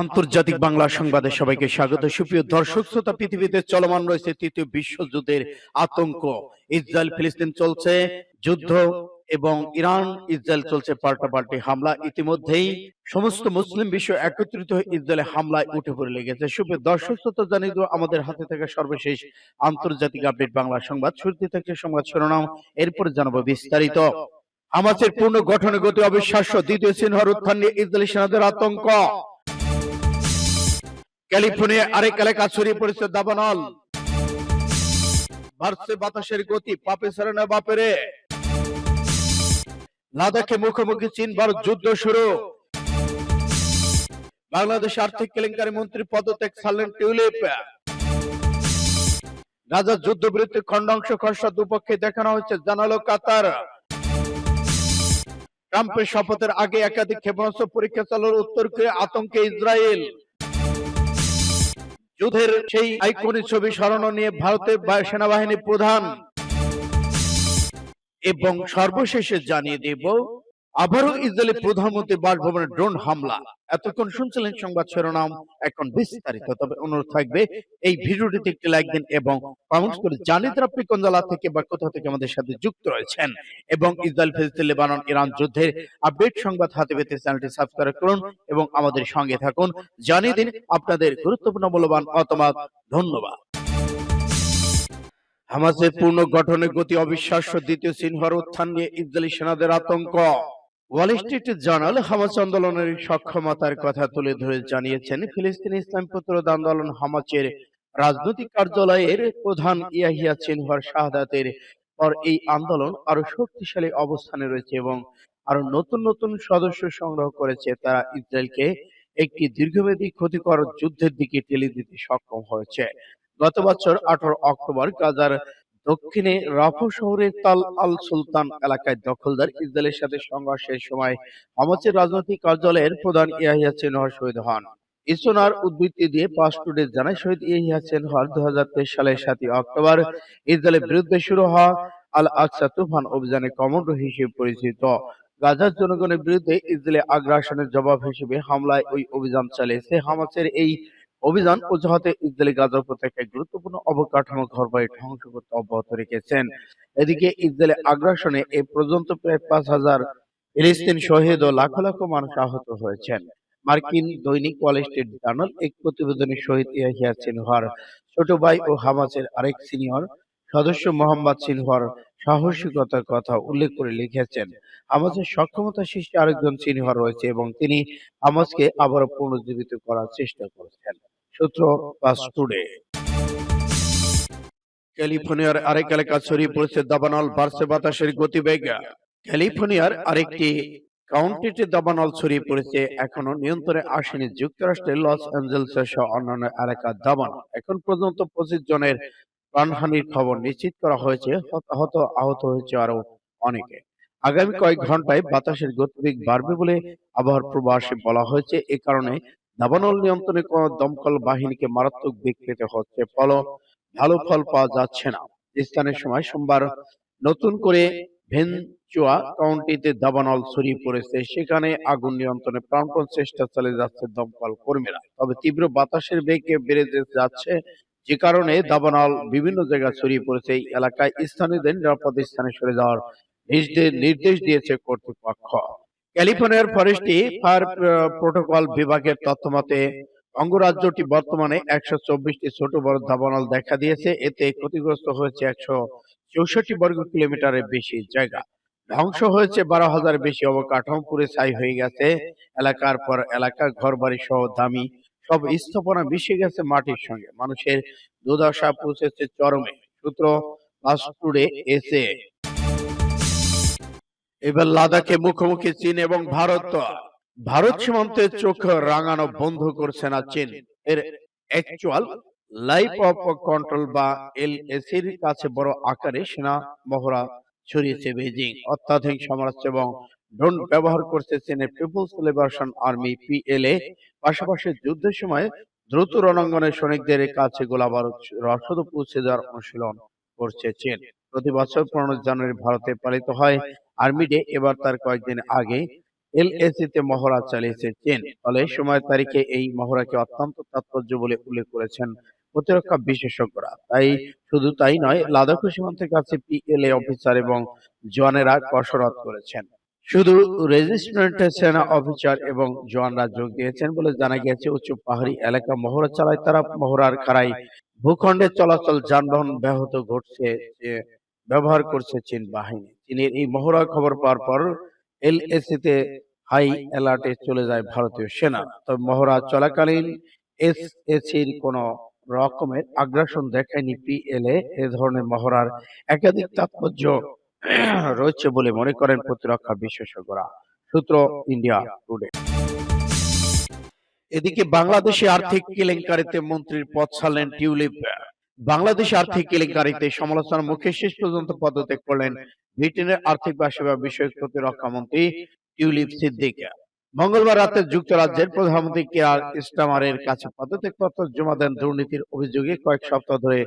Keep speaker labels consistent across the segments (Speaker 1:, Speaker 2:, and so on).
Speaker 1: আন্তর্জাতিক বাংলা সংবাদে সবাইকে স্বাগত। সুপ্রিয় দর্শক, শ্রোতা, পৃথিবীতে চলমান রয়েছে তৃতীয় বিশ্বযুদ্ধের আতঙ্ক। ইসরায়েল, ফিলিস্তিন চলছে যুদ্ধ এবং ইরান, ইসরায়েল চলছে পাল্টাপাল্টি হামলা। ইতিমধ্যেই সমস্ত মুসলিম বিশ্ব একত্রিত হয়ে ইসরায়েলে হামলায় উঠে পড়ে লেগেছে। সুপ্রিয় দর্শক, শ্রোতা, জানিয়ে দেব, আমাদের হাতে থাকা সর্বশেষ আন্তর্জাতিক আপডেট বাংলা সংবাদ। শুরুতে থাকছে সংবাদ শিরোনাম, এরপরে জানাব বিস্তারিত। হামাসের পূর্ণ গঠনে গতি অবিশ্বাস্য। দ্বিতীয় সিনহর উত্থান নিয়ে ইসরায়েলি সেনাদের আতঙ্ক। ক্যালিফোর্নিয়া আরেক এলাকা ছড়িয়ে পড়েছে দাবানল। বাড়ছে বাতাসের গতি পাপে সারে না বাপেরে। লাদাখে মুখোমুখি চীন ভারত যুদ্ধ শুরু। বাংলাদেশ আর্থিক কেলেঙ্কারি মন্ত্রী পদত্যাগ ছাড়লেন টিউলিপ। গাজার যুদ্ধবিরতি খণ্ডাংশ খসড়া দুপক্ষে দেখানো হচ্ছে জানালো কাতার। ট্রাম্পের শপথের আগে একাধিক ক্ষেপণাস্ত্র পরীক্ষা চালানোর উত্তর কোরিয়া আতঙ্কে ইসরায়েল। যুদ্ধের সেই আইকনিক ছবি স্মরণ নিয়ে ভারতের সেনাবাহিনী প্রধান। এবং সর্বশেষে জানিয়ে দেব আবারও ইসরায়েলি প্রধানমন্ত্রী বাসভবনে ড্রোন হামলা। এতক্ষণ শুনছিলেন সংবাদ শিরোনাম এখন বিস্তারিত। তবে অনুরোধ থাকবে এই ভিডিওটিতে একটি লাইক দিন এবং কমেন্টস করে জানিয়ে দিন আপনি কোন জেলা থেকে বা কোথা থেকে আমাদের সাথে যুক্ত রয়েছেন। এবং ইসরায়েল ফিলিস্তিন লেবানন ইরান যুদ্ধের আপডেট সংবাদ হাতে পেতে চ্যানেলটি সাবস্ক্রাইব করুন এবং আমাদের সঙ্গে থাকুন। জানিয়ে দিন আপনাদের গুরুত্বপূর্ণ মূল্যবান মতামত। ধন্যবাদ। হামাসের পূর্ণ গঠনের গতি অবিশ্বাস্য দ্বিতীয় সিনহর উত্থান নিয়ে ইসরায়েলি সেনাদের আতঙ্ক ওয়াল স্ট্রিট জার্নাল হামাস আন্দোলনের সক্ষমতার কথা তুলে ধরে জানিয়েছেন ফিলিস্তিনি ইসলাম প্রতিরোধ আন্দোলন হামাসের রাজনৈতিক কার্যালয়ের প্রধান ইয়াহিয়া সিনহর শাহাদাতের পর এই আন্দোলন আরও শক্তিশালী অবস্থানে রয়েছে এবং আরও নতুন নতুন সদস্য সংগ্রহ করেছে। তারা ইসরায়েলকে একটি দীর্ঘমেয়াদী ক্ষতিকর যুদ্ধের দিকে ঠেলে দিতে সক্ষম হয়েছে। গত বছর আঠারো অক্টোবর গাজার দক্ষিণে রাফা শহরের তাল আল সুলতান এলাকায় দখলদার ইসরায়েলের সাথে সংঘর্ষের সময় হামাসের রাজনৈতিক কার্যালয়ের প্রধান ইয়াহিয়া সিনহর শহীদ হন। ইসোনার উদ্ধৃতি দিয়ে পাস টুডে জানায় শহীদ ইয়াহিয়া সিনহর দু সালের সাতই অক্টোবর ইসরায়েলের বিরুদ্ধে শুরু হওয়া আল আকসা তুফান অভিযানে কমান্ডো হিসেবে পরিচিত। গাজার জনগণের বিরুদ্ধে ইসরায়েলি আগ্রাসনের জবাব হিসেবে হামলায় ওই অভিযান চালিয়েছে হামাসের এই অভিযান অজুহাতে ইসরায়েলি গাজার উপত্যকায় গুরুত্বপূর্ণ অবকাঠামো ঘরবাড়ি ধ্বংস করতে অব্যাহত রেখেছেন। এদিকে ইসরায়েলি আগ্রাসনে এ পর্যন্ত প্রায় পাঁচ হাজার ফিলিস্তিন শহীদ ও লাখ লাখ মানুষ আহত হয়েছেন। মার্কিন দৈনিক ওয়াল স্ট্রিট জার্নাল এক প্রতিবেদনে শহীদ ইয়াহিয়া সিনহার ছোট ভাই ও হামাসের আরেক সিনিয়র সদস্য মোহাম্মদ সিনহার সাহসিকতার কথা উল্লেখ করে লিখেছেন। আমাদের সক্ষমতা সৃষ্টি আরেকজন সিনহার রয়েছে এবং তিনি হামাসকে আবারও পুনর্জীবিত করার চেষ্টা করেছেন। সূত্র পাস টুডে ক্যালিফোর্নিয়ার আরেক এলাকা ছড়িয়ে পড়েছে দাবানল, বাড়ছে বাতাসের গতিবেগ। ক্যালিফোর্নিয়ার আরেকটি কাউন্টিতে দাবানল ছড়িয়ে পড়েছে এখনও নিয়ন্ত্রণে আসেনি যুক্তরাষ্ট্রের লস অ্যাঞ্জেলস সহ অন্যান্য এলাকার দাবানল। এখন পর্যন্ত পঁচিশ জনের প্রাণহানির খবর নিশ্চিত করা হয়েছে, হতাহত আহত হয়েছে আরও অনেকে। আগামী কয়েক ঘন্টায় বাতাসের গতিবেগ বাড়বে বলে আবহাওয়ার পূর্বাভাসে বলা হয়েছে, এ কারণে দাবানল নিয়ন্ত্রণে কোন দমকল বাহিনীকে মারাত্মক বেগ পেতে হচ্ছে, ফল ভালো ফল পাওয়া যাচ্ছে না। স্থানের সময় সোমবার নতুন করে ভেনচুয়া কাউন্টিতে দাবানল ছড়িয়ে পড়েছে। সেখানে আগুন নিয়ন্ত্রণে প্রাণপণ চেষ্টা চালিয়ে যাচ্ছে দমকল কর্মীরা। তবে তীব্র বাতাসের বেগ বেড়ে যাচ্ছে, যে কারণে দাবানল বিভিন্ন জায়গায় ছড়িয়ে পড়েছে। এই এলাকায় স্থানীয়দের নিরাপদ স্থানে সরে যাওয়ার নির্দেশ দিয়েছে কর্তৃপক্ষ। ক্যালিফোর্নিয়ার ফরেস্টে ফায়ার প্রোটোকল বিভাগের তথ্য মতে অঙ্গরাজ্যটি বর্তমানে একশো চব্বিশটি ছোট বড় দাবানল দেখা দিয়েছে। এতে ক্ষতিগ্রস্ত হয়েছে একশো চৌষট্টি বর্গ কিলোমিটারের বেশি জায়গা। ধ্বংস হয়েছে বারো হাজার বেশি অবকাঠামো পুরে ছাই হয়ে গেছে। এলাকার পর এলাকা ঘরবাড়ি সহ দামি সব স্থাপনা মিশে গেছে মাটির সঙ্গে। মানুষের দুর্দশা পৌঁছেছে চরমে। সূত্র এসে। এবার লাদাখে মুখোমুখি চীন এবং ভারত। ভারত সীমান্তে চোখ রাঙানো বন্ধ করছে না চীন। এর অ্যাকচুয়াল লাইফ অফ কন্ট্রোল বা এলএসির কাছে বড় আকারে সেনা মহড়া ছড়িয়েছে বেজিং অত্যাধুনিক সমরাস্ত্র এবং ড্রোন ব্যবহার করছে চীনের পিপলস লিবারেশন আর্মি পিএলএ পাশাপাশি যুদ্ধের সময় দ্রুত রণাঙ্গনে সৈনিকদের কাছে গোলাবারুদ রসদ পৌঁছে দেওয়ার অনুশীলন করছে চীন। প্রতি বছর পনেরো জানুয়ারি ভারতে পালিত হয় আর্মি ডে এবার তার কয়েকদিন আগে এলএসি তে মহড়া চালিয়েছে চীন। ফলে সময় তারিখে এই মহড়াকে অত্যন্ত তাৎপর্য বলে উল্লেখ করেছেন প্রতিরক্ষা বিশেষজ্ঞরা। তাই শুধু তাই নয় লাদাখ সীমান্তের কাছে পিএলএ অফিসার এবং জওয়ানেরা কসরত করেছেন। শুধু রেজিস্ট্রেন্ট সেনা অফিসার এবং জওয়ানরা যোগ দিয়েছেন বলে জানা গিয়েছে উচ্চ পাহাড়ি এলাকা মহড়া চালায় তারা। মহড়ার খাড়াই ভূখণ্ডে চলাচল, যানবাহন ব্যাহত ঘটছে ব্যবহার করছে চীন বাহিনী। চীনের এই মহড়া খবর পাওয়ার পর এলএসি তে হাই অ্যালার্টে চলে যায় ভারতীয় সেনা। তবে মহড়া চলাকালীন এসএসির কোন রকমের আগ্রাসন দেখায়নি পিএলএ। এ ধরনের মহড়ার একাধিক তাৎপর্য রয়েছে বলে মনে করেন প্রতিরক্ষা বিশেষজ্ঞরা। সূত্র ইন্ডিয়া টুডে। এদিকে বাংলাদেশে আর্থিক কেলেঙ্কারিতে মন্ত্রীর পদ ছাড়লেন টিউলিপ। বাংলাদেশ আর্থিক কেলেঙ্কারিতে সমালোচনার মুখে শেষ পর্যন্ত পদত্যাগ করলেন ব্রিটেনের আর্থিক বা সেবা বিষয়ক প্রতিরক্ষা মন্ত্রী টিউলিপ সিদ্দিক। মঙ্গলবার রাতে যুক্তরাজ্যের প্রধানমন্ত্রী কেয়ার স্টামারের কাছে পদত্যাগপত্র জমা দেন দুর্নীতির অভিযোগে কয়েক সপ্তাহ ধরে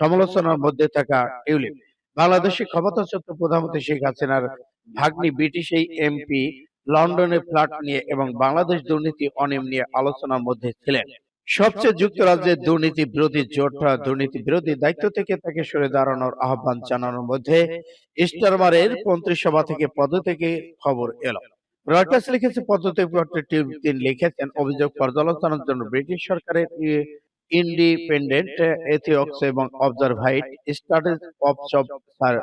Speaker 1: সমালোচনার মধ্যে থাকা টিউলিপ। বাংলাদেশে ক্ষমতাচ্যুত প্রধানমন্ত্রী শেখ হাসিনার ভাগ্নি ব্রিটিশ এই এমপি লন্ডনে ফ্ল্যাট নিয়ে এবং বাংলাদেশ দুর্নীতি অনিয়ম নিয়ে আলোচনার মধ্যে ছিলেন। সবচেয়ে যুক্তরাজ্যের দুর্নীতি বিরোধী জোট দুর্নীতি বিরোধী দায়িত্ব থেকে তাকে সরে দাঁড়ানোর আহ্বান জানানোর মধ্যে স্টারমারের মন্ত্রিসভা থেকে পদত্যাগে খবর এলো। রয়টার্স লিখেছে পদত্যাগপত্রে তিনি লিখেছেন অভিযোগ পর্যালোচনার জন্য ব্রিটিশ সরকারের ইন্ডিপেন্ডেন্ট এথিওক্স এবং অবজারভাইট স্টাডিজ অফ সব স্যার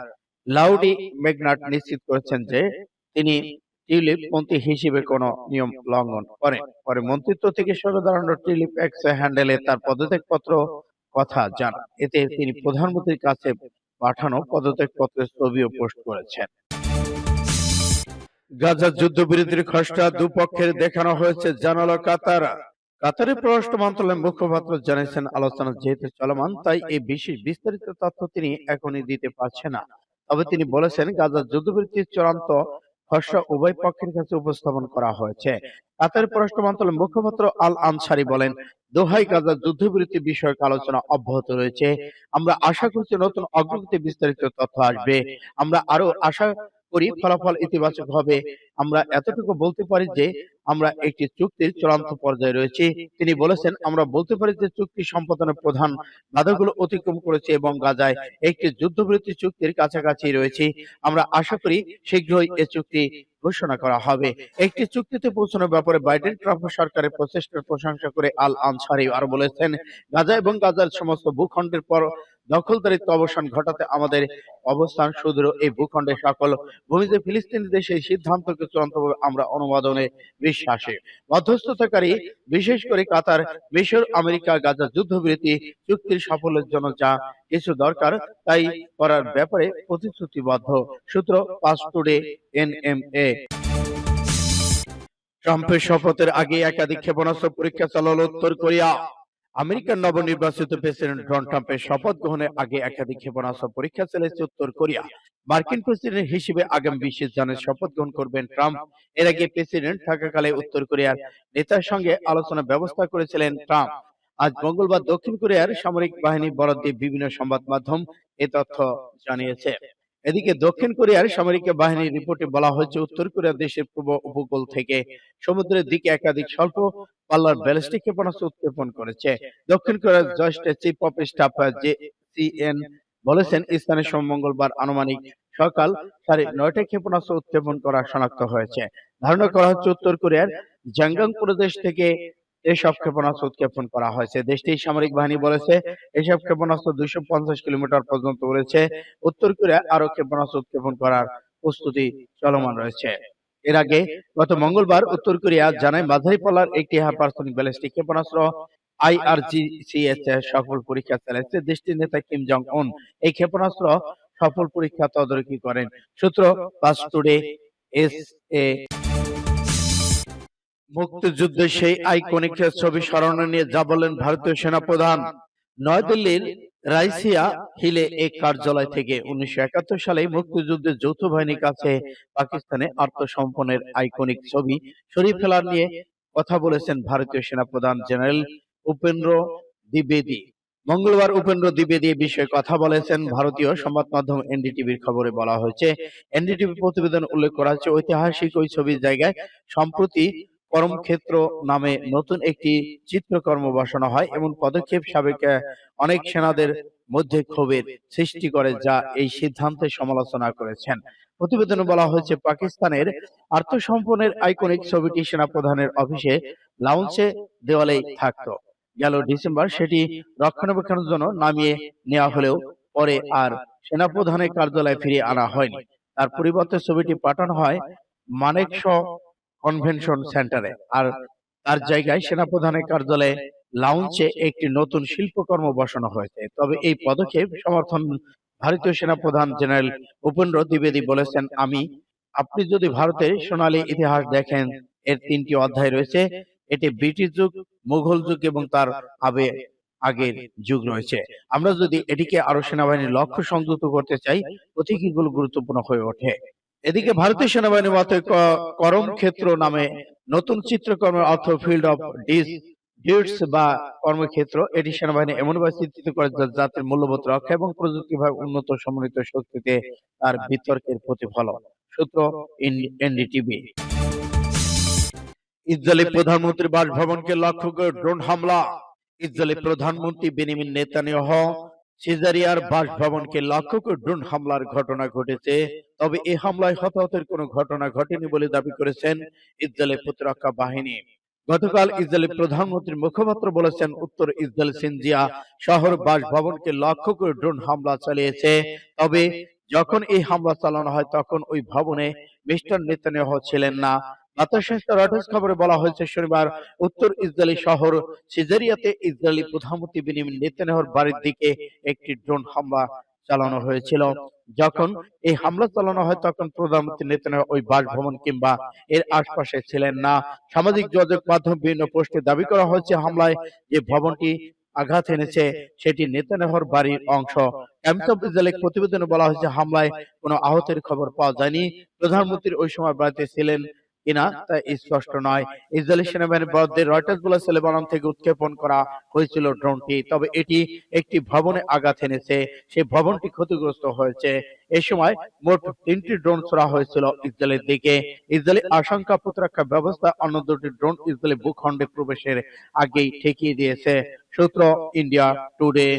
Speaker 1: লাউডি মেগনাট নিশ্চিত করেছেন যে তিনি টিউলিপ মন্ত্রী হিসেবে কোনো নিয়ম লঙ্ঘন করেন পরে মন্ত্রিত্ব থেকে সরে দাঁড়ানো টিউলিপ এক্স হ্যান্ডেলে তার পদত্যাগপত্র কথা জানান। এতে তিনি প্রধানমন্ত্রীর কাছে পাঠানো পদত্যাগপত্রের ছবিও পোস্ট করেছেন। গাজার যুদ্ধবিরতির খসড়া দুপক্ষের দেখানো হয়েছে জানালো কাতার। কাতারের পররাষ্ট্র মন্ত্রণালয়ের মুখপাত্র জানিয়েছেন, আলোচনা যেহেতু চলমান, তাই এই বিশেষ বিস্তারিত তথ্য তিনি এখনই দিতে পারছেন না। তবে তিনি বলেছেন গাজার যুদ্ধবিরতির চূড়ান্ত খসড়া উভয় পক্ষের কাছে উপস্থাপন করা হয়েছে। কাতারের পররাষ্ট্র মন্ত্রণালয়ের মুখপাত্র আল আনসারি বলেন দোহাই গাজা যুদ্ধবিরতি বিষয়ক আলোচনা অব্যাহত রয়েছে। আমরা আশা করছি নতুন অগ্রগতি বিস্তারিত তথ্য আসবে। আমরা আরও আশা করি ফলাফল ইতিবাচক হবে। আমরা এতটুকু বলতে পারি যে আমরা একটি চুক্তির চূড়ান্ত পর্যায়ে রয়েছি। তিনি বলেছেন আমরা বলতে পারি যে চুক্তি সম্পাদনের প্রধান বাধাগুলো অতিক্রম করেছে এবং গাজায় একটি যুদ্ধবিরতি চুক্তির কাছাকাছি রয়েছে। আমরা আশা করি শীঘ্রই এ চুক্তি ঘোষণা করা হবে। একটি চুক্তিতে পৌঁছানোর ব্যাপারে বাইডেন ট্রাম্প সরকারের প্রচেষ্টার প্রশংসা করে আল আনসারি আর বলেছেন গাজা এবং গাজার সমস্ত ভূখণ্ডের পর দখলদারিত্ব অবসান ঘটাতে আমাদের অবস্থান সুদৃঢ়। এই ভূখণ্ডের সকল ভূমিতে ফিলিস্তিনিদের সেই সিদ্ধান্তকে চূড়ান্তভাবে আমরা অনুমোদনে বিশ্বাসী। মধ্যস্থতাকারী, বিশেষ করে কাতার, মিশর, আমেরিকা, গাজা যুদ্ধবিরতি, চুক্তির সাফল্যের জন্য যা কিছু দরকার, তাই করার ব্যাপারে প্রতিশ্রুতিবদ্ধ। সূত্র pass today N M A ট্রাম্পের শপথের আগে একাধিক ক্ষেপণাস্ত্র পরীক্ষা চালালো উত্তর কোরিয়া। আমেরিকার নবনির্বাচিত প্রেসিডেন্ট ডোনাল্ড ট্রাম্পের শপথ গ্রহণের আগে একাধিক ক্ষেপণাস্ত্র পরীক্ষা চালিয়েছে উত্তর কোরিয়া। মার্কিন প্রেসিডেন্ট হিসেবে আগামী বিশে জানুয়ারি শপথ গ্রহণ করবেন ট্রাম্প। এর আগে প্রেসিডেন্ট থাকাকালে উত্তর কোরিয়ার নেতার সঙ্গে আলোচনার ব্যবস্থা করেছিলেন ট্রাম্প। আজ মঙ্গলবার দক্ষিণ কোরিয়ার সামরিক বাহিনী বরাদ দিয়ে বিভিন্ন সংবাদ মাধ্যম এ তথ্য জানিয়েছে। এদিকে দক্ষিণ কোরিয়ার সামরিক বাহিনীর রিপোর্টে বলা হয়েছে, উত্তর কোরিয়া দেশের পূর্ব উপকূল থেকে সমুদ্রের দিকে একাধিক স্বল্প পাল্লার ব্যালিস্টিক ক্ষেপণাস্ত্র উৎক্ষেপণ করেছে। দক্ষিণ কোরিয়ার joint chief of staff J CN বলেছেন, স্থানীয় সোম মঙ্গলবার আনুমানিক সকাল সাড়ে নয়টা ক্ষেপণাস্ত্র উৎক্ষেপণ করা শনাক্ত হয়েছে। ধারণা করা হচ্ছে, উত্তর কোরিয়ার জাঙ্গাং প্রদেশ থেকে এসব ক্ষেপণাস্ত্র উৎক্ষেপণ করা হয়েছে। দেশটির সামরিক বাহিনী বলেছে এসব ক্ষেপণাস্ত্র দুইশো পঞ্চাশ কিলোমিটার পর্যন্ত উড়েছে উত্তর কোরিয়া আরও ক্ষেপণাস্ত্র উৎক্ষেপণ করার প্রস্তুতি চলমান রয়েছে। এর আগে গত মঙ্গলবার উত্তর কোরিয়া জানায় মাঝারি পাল্লার একটি হাইপারসনিক ব্যালিস্টিক ক্ষেপণাস্ত্র আইআরজিসিএস এর সফল পরীক্ষা চালাচ্ছে দেশটির নেতা কিম জং উন এই ক্ষেপণাস্ত্র সফল পরীক্ষা তদারকি করেন। সূত্র পাস টুডে এস এ মুক্তিযুদ্ধের সেই আইকনিক ছবি স্মরণে নিয়ে যা বললেন ভারতীয় সেনাপ্রধান নয়াদিল্লির রাইসিয়া হিলে এক কার্যালয় থেকে উনিশশো একাত্তর সালে মুক্তিযুদ্ধের যৌথ বাহিনীর কাছে পাকিস্তানে আত্মসমর্পণের আইকনিক ছবি সরিয়ে ফেলার নিয়ে কথা বলেছেন ভারতীয় সেনাপ্রধান জেনারেল উপেন্দ্র দ্বিবেদী। মঙ্গলবার উপেন্দ্র দ্বিবেদী এ বিষয়ে কথা বলেছেন ভারতীয় সংবাদ মাধ্যম এনডিটিভির খবরে বলা হয়েছে। এনডিটিভি প্রতিবেদন উল্লেখ করা হচ্ছে ঐতিহাসিক ওই ছবির জায়গায় সম্প্রতি কর্মক্ষেত্র নামে নতুন একটি চিত্রকর্ম বসানো হয় এবং পদক্ষেপ সাবেক অনেক সেনাদের মধ্যে ক্ষোভের সৃষ্টি করে যা এই সিদ্ধান্তের সমালোচনা করেছেন। প্রতিবেদনে বলা হয়েছে, পাকিস্তানের আত্মসম্পনের আইকনিক ছবিটি সেনাপ্রধানের অফিসে লাউঞ্জে দেওয়ালেই থাকতো। গেল ডিসেম্বর, সেটি রক্ষণাবেক্ষণের জন্য নামিয়ে নেওয়া হলেও পরে আর সেনাপ্রধানের কার্যালয়ে ফিরিয়ে আনা হয়নি। তার পরিবর্তে ছবিটি পাঠানো হয় মানেকশ কনভেনশন সেন্টারে আর তার জায়গায় সেনাপ্রধানের কার্যালয়ে লাউঞ্জে একটি নতুন শিল্পকর্ম বসানো হয়েছে। তবে এই পদক্ষেপ সমর্থন ভারতীয় সেনাপ্রধান জেনারেল উপেন্দ্র দ্বিবেদী বলেছেন আমি আপনি যদি ভারতের সোনালী ইতিহাস দেখেন এর তিনটি অধ্যায় রয়েছে। এটি ব্রিটিশ যুগ মুঘল যুগ এবং তার আবে আগের যুগ রয়েছে। আমরা যদি এটিকে আরও সেনাবাহিনীর লক্ষ্য সংযুক্ত করতে চাই প্রতীকীগুলো গুরুত্বপূর্ণ হয়ে ওঠে। এদিকে ভারতীয় সেনাবাহিনীর মতে করম ক্ষেত্র নামে নতুন চিত্রকর্মের অর্থ ফিল্ড অফ ডিস ডিউটস বা কর্মক্ষেত্র। এটি সেনাবাহিনী এমনভাবে চিত্রিত করে জাতির মূল্যবোধ রক্ষা এবং প্রযুক্তিভাবে উন্নত সমন্বিত শক্তিতে তার বিতর্কের প্রতিফলন। সূত্র এনডিটিভি ইসরায়েলি প্রধানমন্ত্রী বাসভবনকে লক্ষ্য করে ড্রোন হামলা। ইসরায়েলি প্রধানমন্ত্রী বেনিমিন নেতানিয়াহ সিজারিয়ার বাসভবনকে লক্ষ্য করে ড্রোন হামলার ঘটনা ঘটেছে, তবে এই হামলায় হতাহতের কোনো ঘটনা ঘটেনি বলে দাবি করেছেন ইসরায়েলের প্রতিরক্ষা বাহিনী। গতকাল ইসরায়েলি প্রধানমন্ত্রীর মুখপাত্র বলেছেন, উত্তর ইসরায়েল সিনজিয়া শহর বাসভবনকে লক্ষ্য করে ড্রোন হামলা চালিয়েছে, তবে যখন এই হামলা চালানো হয় তখন ওই ভবনে মিস্টার নেতানিয়াহ ছিলেন না। আশপাশে ছিলেন না। সামাজিক যোগাযোগ মাধ্যম বিভিন্ন পোস্টে দাবি করা হয়েছে হামলায় যে ভবনটি আঘাত এনেছে, সেটি নেতানিয়াহুর বাড়ির অংশ। প্রতিবেদনে বলা হয়েছে, হামলায় কোনো আহতের খবর পাওয়া যায়নি। প্রধানমন্ত্রী ওই সময় বাড়িতে ছিলেন কিনা তা স্পষ্ট নয়। ইসরায়েলি সেনাবাহিনীর বরাদ্দে রয়টার্স বলেছে লেবানন থেকে উৎক্ষেপণ করা হয়েছিল ড্রোনটি। তবে এটি একটি ভবনে আঘাত এনেছে। সেই ভবনটি ক্ষতিগ্রস্ত হয়েছে। এ সময় মোট তিনটি ড্রোন ছোড়া হয়েছিল ইসরায়েলের দিকে। ইসরায়েলি আশঙ্কা প্রতিরক্ষা ব্যবস্থা অন্য দুটি ড্রোন ইসরায়েলি ভূখণ্ডে প্রবেশের আগেই ঠেকিয়ে দিয়েছে। সূত্র ইন্ডিয়া টুডে।